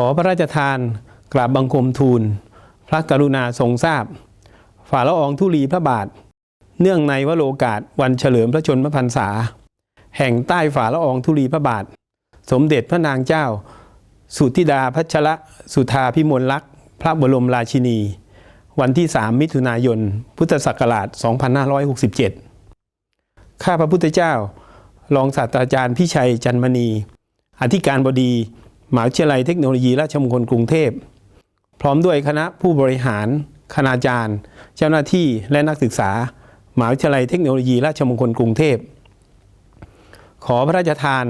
ขอพระราชทานกราบบังคมทูล พระกรุณาทรงทราบ ฝ่าละอองธุลีพระบาท เนื่องในวโรกาสวันเฉลิมพระชนมพรรษา แห่งใต้ฝ่าละอองธุลีพระบาท สมเด็จพระนางเจ้า สุธิดาพัชระสุธาพิมลลักษณ์พระบรมราชินี วันที่ 3 มิถุนายน พุทธศักราช 2567 ข้าพระพุทธเจ้า รองศาสตราจารย์พิชัยจันมณี อธิการบดี มหาวิทยาลัยเทคโนโลยีราชมงคลกรุงเทพ พร้อมด้วยคณะผู้บริหาร คณาจารย์ เจ้าหน้าที่และนักศึกษา มหาวิทยาลัยเทคโนโลยีราชมงคลกรุงเทพ ขอพระราชทาน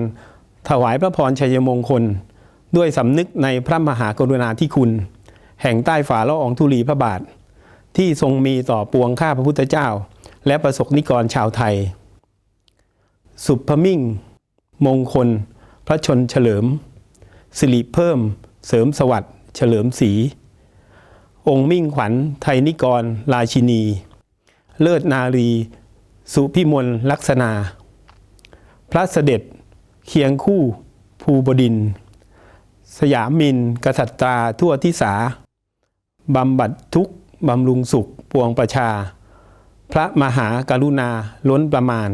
ถวายพระพรชัยมงคล ด้วยสำนึกในพระมหากรุณาธิคุณ แห่งใต้ฝ่าละอองธุลีพระบาท ที่ทรงมีต่อปวงข้าพระพุทธเจ้า และประสบนิกรชาวไทย สุภมิ่ง มงคล พระชนเฉลิม สิริเพิ่ม เสริมสวัสดิ์เฉลิมศรีองค์มิ่งขวัญ ไทยนิกร ราชินี เลิศนารี สุพิมลลักษณา พระเสด็จ เคียงคู่ ภูบดิน สยามมิน กษัตรา ทั่วทิสา บำบัดทุกบำรุงสุข ปวงประชา พระมหากรุณาล้นประมาณ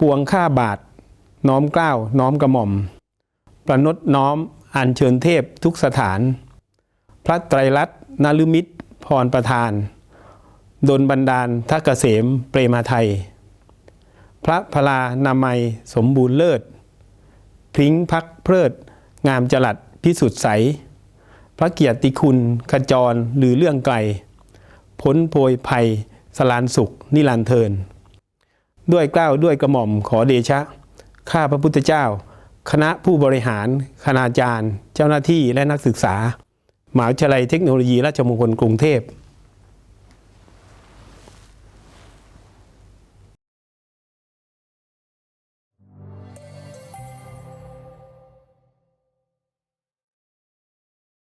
ปวงข้าบาท น้อมเกล้าวน้อมกระหม่อม ประนดน้อมอัญเชิญเทพทุกสถาน พระไตรลัตน์นฤมิตร พรประทานดลบันดาลทักเกษมเปรมาไทย พระพลานามัยสมบูรณ์เลิศ พริ้งพักเพลิด งามจรัดพิสุทธิ์ใส พระเกียรติคุณขจรหรือเรื่องไกล พ้นโพยภัย สลานสุข นิรันเทิน ด้วยเกล้าวด้วยกระหม่อมขอเดชะ ข้าพระพุทธเจ้า คณะผู้บริหาร คณาจารย์ เจ้าหน้าที่และนักศึกษา มหาวิทยาลัยเทคโนโลยีราชมงคลกรุงเทพ